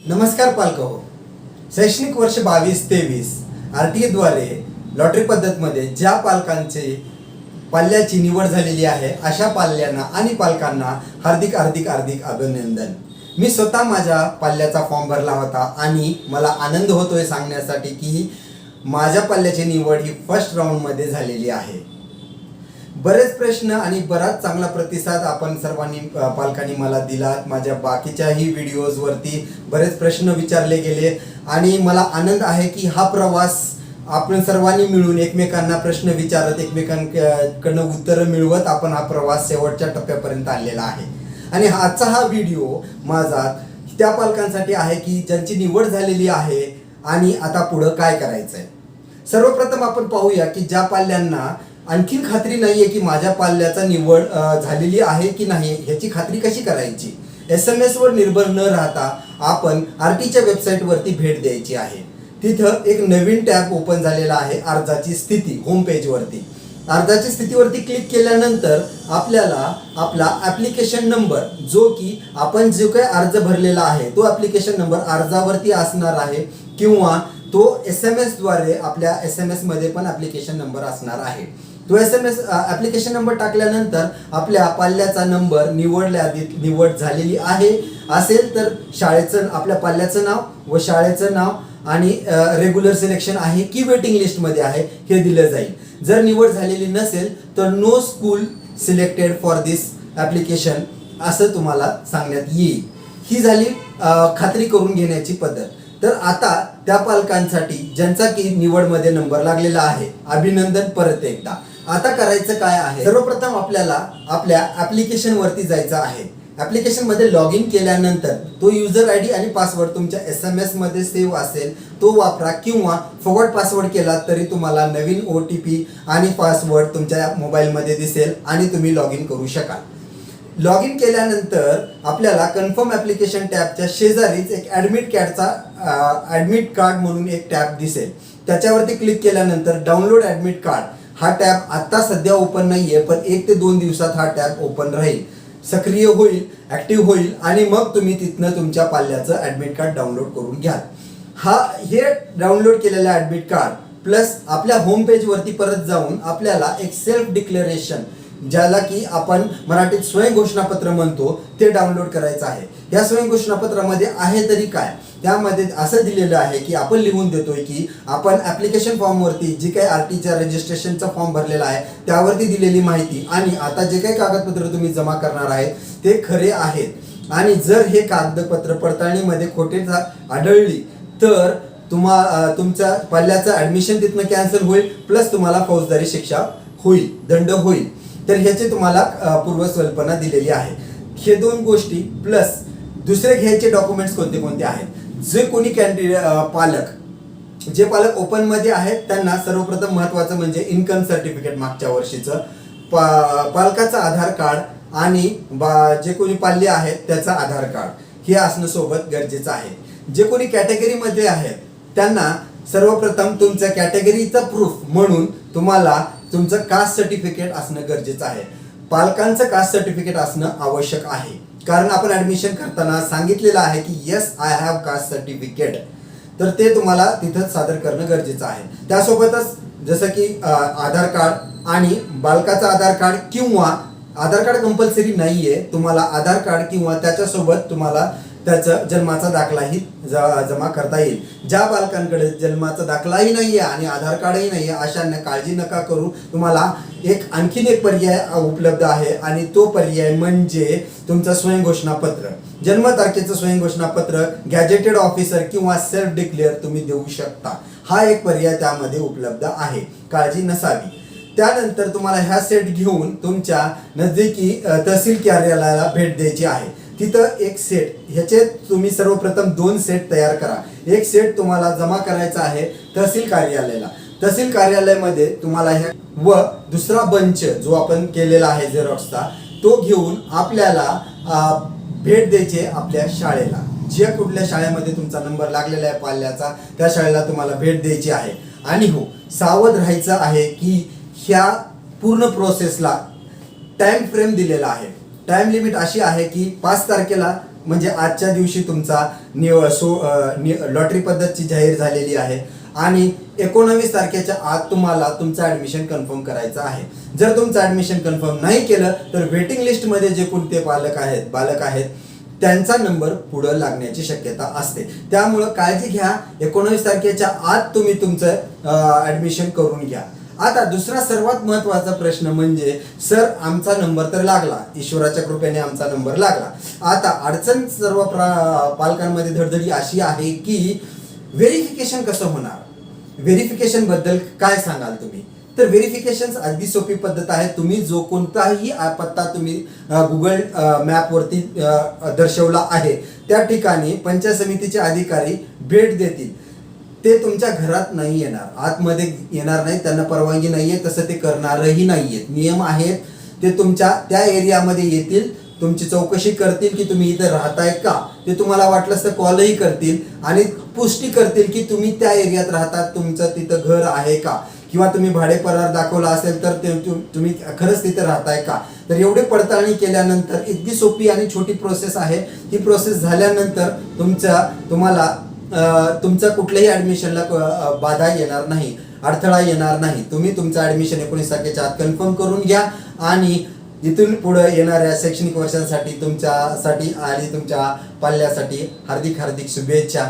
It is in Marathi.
नमस्कार पालक हो शैक्षणिक वर्ष बावीस तेवीस आर टी एद्वारे लॉटरी पद्धतमध्ये ज्या पालकांचे पाल्याची निवड झालेली आहे अशा पाल्यांना आणि पालकांना हार्दिक हार्दिक हार्दिक अभिनंदन. मी स्वतः माझ्या पाल्याचा फॉर्म भरला होता आणि मला आनंद होतोय सांगण्यासाठी की माझ्या पाल्याची निवड ही फर्स्ट राऊंडमध्ये झालेली आहे. बरेच प्रश्न आणि बराच चांगला प्रतिसाद आपण सर्वांनी पालकांनी मला दिला. माझ्या बाकीच्याही व्हिडिओजवरती बरेच प्रश्न विचारले गेले. आणि मला आनंद आहे की हा प्रवास आपण सर्वांनी मिळून एकमेकांना प्रश्न विचारत एकमेकांकडनं उत्तरं मिळवत आपण हा प्रवास शेवटच्या टप्प्यापर्यंत आणलेला आहे. आणि आजचा हा व्हिडिओ माझा त्या पालकांसाठी आहे की ज्यांची निवड झालेली आहे आणि आता पुढं काय करायचं आहे सर्वप्रथम आपण पाहूया की ज्या पाल्यांना आणखीन खात्री नाहीये की माझ्या पाल्याचा निवड झालेली आहे की नाही ह्याची खात्री कशी करायची? एस एम एस वर निर्भर न राहता आपण आर टीच्या वेबसाईटवरती भेट द्यायची आहे. तिथं एक नवीन टॅब ओपन झालेला आहे अर्जाची स्थिती होम पेजवरती अर्जाची स्थितीवरती क्लिक केल्यानंतर आपल्याला आपला ॲप्लिकेशन नंबर जो की आपण जो काही अर्ज भरलेला आहे तो ॲप्लिकेशन नंबर अर्जावरती असणार आहे किंवा तो एस एम एसद्वारे आपल्या एस एम एसमध्ये पण ॲप्लिकेशन नंबर असणार आहे. तो S M S application number टाकल्यानंतर आपल्या पाल्याचा नंबर निवडल्या यादीत निवड झालेली आहे. असेल तर शाळेचं आपल्या पाल्याचं नाव व शाळेचं नाव आणि रेग्युलर सिलेक्शन आहे की वेटिंग लिस्टमध्ये आहे हे दिलं जाईल. जर निवड झालेली नसेल तर no school selected for this application असं तुम्हाला सांगण्यात येईल. ही झाली खात्री करून घेण्याची पद्धत. तर आता त्या पालकांसाठी ज्यांचा की निवडमध्ये नंबर लागलेला आहे अभिनंदन परत एकदा. आता करायचं काय आहे? सर्वप्रथम आपल्याला आपल्या ऍप्लिकेशन वरती जायचं आहे. ऍप्लिकेशनमध्ये लॉग इन केल्यानंतर तो युजर आय डी आणि पासवर्ड तुमच्या एस एम एसमध्ये सेव्ह असेल तो वापरा किंवा फॉरवर्ड पासवर्ड केला तरी तुम्हाला नवीन ओ टी पी आणि पासवर्ड तुमच्या मोबाईलमध्ये दिसेल आणि तुम्ही लॉग इन करू शकाल. लॉग इन केल्यानंतर आपल्याला कन्फर्म ॲप्लिकेशन टॅबच्या शेजारीच एक ॲडमिट कार्डचा ॲडमिट कार्ड म्हणून एक टॅब दिसेल. त्याच्यावरती क्लिक केल्यानंतर डाउनलोड ॲडमिट कार्ड हा टॅब आत्ता सध्या ओपन नाही आहे पण एक ते दोन दिवसात हा टॅब ओपन राहील. सक्रिय होईल ॲक्टिव्ह होईल आणि मग तुम्ही तिथनं तुमच्या पाल्याचं ॲडमिट कार्ड डाउनलोड करून घ्याल. हा हे डाउनलोड केलेलं ॲडमिट कार्ड प्लस आपल्या होम पेजवरती परत जाऊन आपल्याला एक सेल्फ डिक्लेरेशन ज्याला की आपण मराठीत स्वयं घोषणापत्र म्हणतो ते डाउनलोड करायचं आहे. या स्वयं घोषणापत्रामध्ये आहे तरी काय? त्यामध्ये असं दिलेलं आहे की आपण लिहून देतोय की आपण ॲप्लिकेशन फॉर्मवरती जी काही आर टीच्या रजिस्ट्रेशनचा फॉर्म भरलेला आहे त्यावरती दिलेली माहिती आणि आता जे काही कागदपत्र तुम्ही जमा करणार आहेत ते खरे आहेत. आणि जर हे कागदपत्र पडताळणीमध्ये खोटे आढळली तर तुम्हा तुमच्या पल्ल्याचं ॲडमिशन तिथनं कॅन्सल होईल प्लस तुम्हाला फौजदारी शिक्षा होईल दंड होईल. तर ह्याची तुम्हाला अं, दिलेली आहे. हे दोन गोष्टी प्लस दुसरे घ्यायचे डॉक्युमेंट्स कोणते कोणते आहेत? जे कोणी कॅन्डिडे पालक जे पालक ओपनमध्ये आहेत त्यांना सर्वप्रथम महत्त्वाचं म्हणजे इन्कम सर्टिफिकेट मागच्या वर्षीचं पा पालकाचं आधार कार्ड आणि बा जे कोणी पाल्य आहेत त्याचं आधार कार्ड हे असणं सोबत गरजेचं आहे. जे कोणी कॅटेगरीमध्ये आहेत त्यांना सर्वप्रथम तुमच्या कॅटेगरीचं प्रूफ म्हणून तुम्हाला तुमचं कास्ट सर्टिफिकेट असणं गरजेचं आहे. पालकांचं कास्ट सर्टिफिकेट असणं आवश्यक आहे. कारण आपण ऍडमिशन करताना सांगितलेलं आहे की yes I have caste certificate तर ते तुम्हाला तिथं सादर करणं गरजेचं आहे. त्यासोबतच जसं की आधार कार्ड आणि बालकाचं आधार कार्ड किंवा आधार कार्ड कंपल्सरी नाहीये तुम्हाला आधार कार्ड किंवा त्याच्यासोबत तुम्हाला त्याचा जन्माचा दाखलाही जमा करता येईल. ज्या बालकांकडे जन्माचा दाखलाही नाहीये आणि आधार कार्डही नाहीये अशांना काळजी नका करू. तुम्हाला एक आणखीन एक पर्याय उपलब्ध आहे आणि तो पर्याय म्हणजे तुमचं स्वयंघोषणापत्र. जन्मतारखेचं स्वयंघोषणापत्र गॅजेटेड ऑफिसर किंवा सेल्फ डिक्लेअर तुम्ही देऊ शकता. हा एक पर्याय त्यामध्ये उपलब्ध आहे. काळजी नसावी. त्यानंतर तुम्हाला ह्या सेट घेऊन तुमच्या नजदीकी तहसील कार्यालयाला भेट द्यायची आहे. तिथं एक सेट ह्याचे तुम्ही सर्वप्रथम दोन सेट तयार करा. एक सेट तुम्हाला जमा करायचा आहे तहसील कार्यालयाला. तहसील कार्यालयामध्ये तुम्हाला ह्या व दुसरा बंच जो आपण केलेला आहे झेरॉक्सचा तो घेऊन आपल्याला भेट द्यायची आपल्या शाळेला. ज्या कुठल्या शाळेमध्ये तुमचा नंबर लागलेला आहे पाल्याचा त्या शाळेला तुम्हाला भेट द्यायची आहे. आणि हो सावध राहायचं आहे की ह्या पूर्ण प्रोसेसला टाइम फ्रेम दिलेला आहे. टाइम लिमिट अशी आहे की पाच तारखेला म्हणजे आजच्या दिवशी तुमचा निव सो लॉटरी पद्धतची जाहीर झालेली आहे. आणि एकोणावीस तारखेच्या आत तुम्हाला तुमचं ऍडमिशन कन्फर्म करायचं आहे. जर तुमचं ऍडमिशन कन्फर्म नाही केलं तर वेटिंग लिस्टमध्ये जे कोणते पालक आहेत बालक आहेत त्यांचा नंबर पुढं लागण्याची शक्यता असते. त्यामुळं काळजी घ्या. एकोणावीस तारखेच्या आत तुम्ही तुमचं ऍडमिशन करून घ्या. आता दुसरा सर्वात महत्त्वाचा प्रश्न म्हणजे सर आमचा नंबर तर लागला. ईश्वराच्या कृपेने आमचा नंबर लागला. आता अडचण सर्व पालकांमध्ये धडधडी अशी आहे की व्हेरिफिकेशन कसं होणार? व्हेरिफिकेशनबद्दल काय सांगाल तुम्ही? तर व्हेरिफिकेशन अगदी सोपी पद्धत आहे. तुम्ही जो कोणताही पत्ता तुम्ही गुगल मॅपवरती दर्शवला आहे त्या ठिकाणी पंचायत समितीचे अधिकारी भेट देतील. ते तुमच्या घरात नाही येणार. आतमध्ये येणार नाही त्यांना परवानगी नाहीये तसं ते करणारही नाहीयेत नियम आहेत ते तुमच्या त्या एरियामध्ये येतील तुमची चौकशी करतील की तुम्ही इथे राहताय का? ते तुम्हाला वाटलंच तर कॉलही करतील आणि पुष्टी करतील की तुम्ही त्या एरियात राहतात तुमचं तिथं घर आहे का? किंवा तुम्ही भाडेपरार दाखवला असेल तर ते तुम्ही खरंच तिथे राहताय का? तर एवढी पडताळणी केल्यानंतर इतकी सोपी आणि छोटी प्रोसेस आहे. ही प्रोसेस झाल्यानंतर तुमच्या तुम्हाला तुमचा कुठल्याही ऍडमिशनला बाधा येणार नाही अडथळा येणार नाही. तुम्ही तुमचं ऍडमिशन एकोणीस तारखेच्या आत कन्फर्म करून घ्या आणि इथून पुढे येणाऱ्या शैक्षणिक वर्षांसाठी तुमच्यासाठी आणि तुमच्या पाल्यासाठी हार्दिक हार्दिक शुभेच्छा.